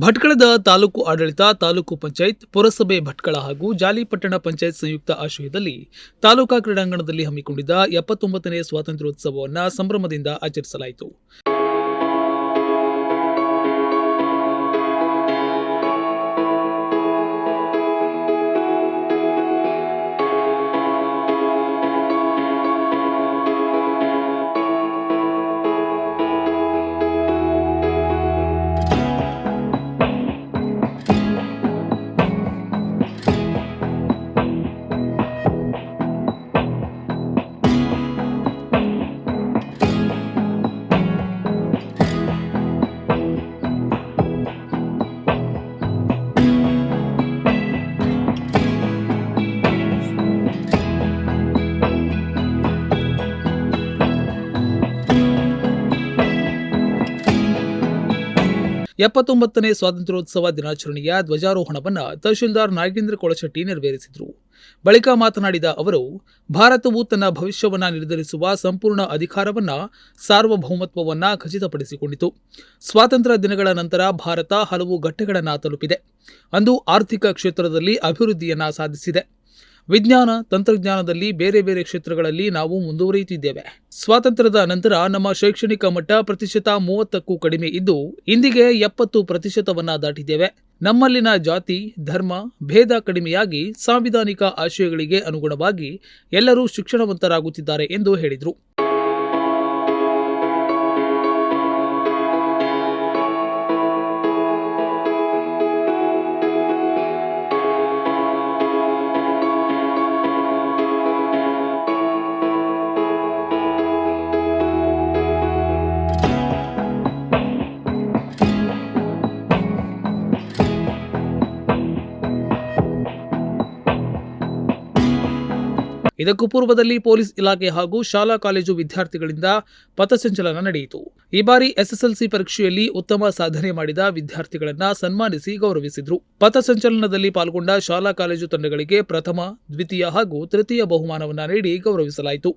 ಭಟ್ಕಳದ ತಾಲೂಕು ಆಡಳಿತ, ತಾಲೂಕು ಪಂಚಾಯತ್, ಪುರಸಭೆ ಭಟ್ಕಳ ಹಾಗೂ ಜಾಲಿಪಟ್ಟಣ ಪಂಚಾಯತ್ ಸಂಯುಕ್ತ ಆಶ್ರಯದಲ್ಲಿ ತಾಲೂಕಾ ಕ್ರೀಡಾಂಗಣದಲ್ಲಿ ಹಮ್ಮಿಕೊಂಡಿದ್ದ ಎಪ್ಪತ್ತೊಂಬತ್ತನೇ ಸ್ವಾತಂತ್ರ್ಯೋತ್ಸವವನ್ನು ಸಂಭ್ರಮದಿಂದ ಆಚರಿಸಲಾಯಿತು. ಎಪ್ಪತ್ತೊಂಬತ್ತನೇ ಸ್ವಾತಂತ್ರ್ಯೋತ್ಸವ ದಿನಾಚರಣೆಯ ಧ್ವಜಾರೋಹಣವನ್ನು ತಹಶೀಲ್ದಾರ್ ನಾಗೇಂದ್ರ ಕೊಳಶೆಟ್ಟಿ ನೆರವೇರಿಸಿದರು. ಬಳಿಕ ಮಾತನಾಡಿದ ಅವರು, ಭಾರತವು ತನ್ನ ಭವಿಷ್ಯವನ್ನು ನಿರ್ಧರಿಸುವ ಸಂಪೂರ್ಣ ಅಧಿಕಾರವನ್ನ ಸಾರ್ವಭೌಮತ್ವವನ್ನು ಖಚಿತಪಡಿಸಿಕೊಂಡಿತು. ಸ್ವಾತಂತ್ರ್ಯ ದಿನಗಳ ನಂತರ ಭಾರತ ಹಲವು ಘಟ್ಟಗಳನ್ನು ತಲುಪಿದೆ. ಅಂದು ಆರ್ಥಿಕ ಕ್ಷೇತ್ರದಲ್ಲಿ ಅಭಿವೃದ್ಧಿಯನ್ನ ಸಾಧಿಸಿದೆ. ವಿಜ್ಞಾನ, ತಂತ್ರಜ್ಞಾನದಲ್ಲಿ ಬೇರೆ ಬೇರೆ ಕ್ಷೇತ್ರಗಳಲ್ಲಿ ನಾವು ಮುಂದುವರಿಯುತ್ತಿದ್ದೇವೆ. ಸ್ವಾತಂತ್ರ್ಯದ ನಂತರ ನಮ್ಮ ಶೈಕ್ಷಣಿಕ ಮಟ್ಟ ಪ್ರತಿಶತ ಮೂವತ್ತಕ್ಕೂ ಕಡಿಮೆ ಇದ್ದು, ಇಂದಿಗೆ ಎಪ್ಪತ್ತು ಪ್ರತಿಶತವನ್ನ ದಾಟಿದ್ದೇವೆ. ನಮ್ಮಲ್ಲಿನ ಜಾತಿ, ಧರ್ಮ, ಭೇದ ಕಡಿಮೆಯಾಗಿ ಸಾಂವಿಧಾನಿಕ ಆಶಯಗಳಿಗೆ ಅನುಗುಣವಾಗಿ ಎಲ್ಲರೂ ಶಿಕ್ಷಣವಂತರಾಗುತ್ತಿದ್ದಾರೆ ಎಂದು ಹೇಳಿದರು. ಇದಕ್ಕೂ ಪೂರ್ವದಲ್ಲಿ ಪೊಲೀಸ್ ಇಲಾಖೆ ಹಾಗೂ ಶಾಲಾ ಕಾಲೇಜು ವಿದ್ಯಾರ್ಥಿಗಳಿಂದ ಪಥಸಂಚಲನ ನಡೆಯಿತು. ಈ ಬಾರಿ ಎಸ್ಎಸ್ಎಲ್ಸಿ ಪರೀಕ್ಷೆಯಲ್ಲಿ ಉತ್ತಮ ಸಾಧನೆ ಮಾಡಿದ ವಿದ್ಯಾರ್ಥಿಗಳನ್ನ ಸನ್ಮಾನಿಸಿ ಗೌರವಿಸಿದ್ರು. ಪಥಸಂಚಲನದಲ್ಲಿ ಪಾಲ್ಗೊಂಡ ಶಾಲಾ ಕಾಲೇಜು ತಂಡಗಳಿಗೆ ಪ್ರಥಮ, ದ್ವಿತೀಯ ಹಾಗೂ ತೃತೀಯ ಬಹುಮಾನವನ್ನ ನೀಡಿ ಗೌರವಿಸಲಾಯಿತು.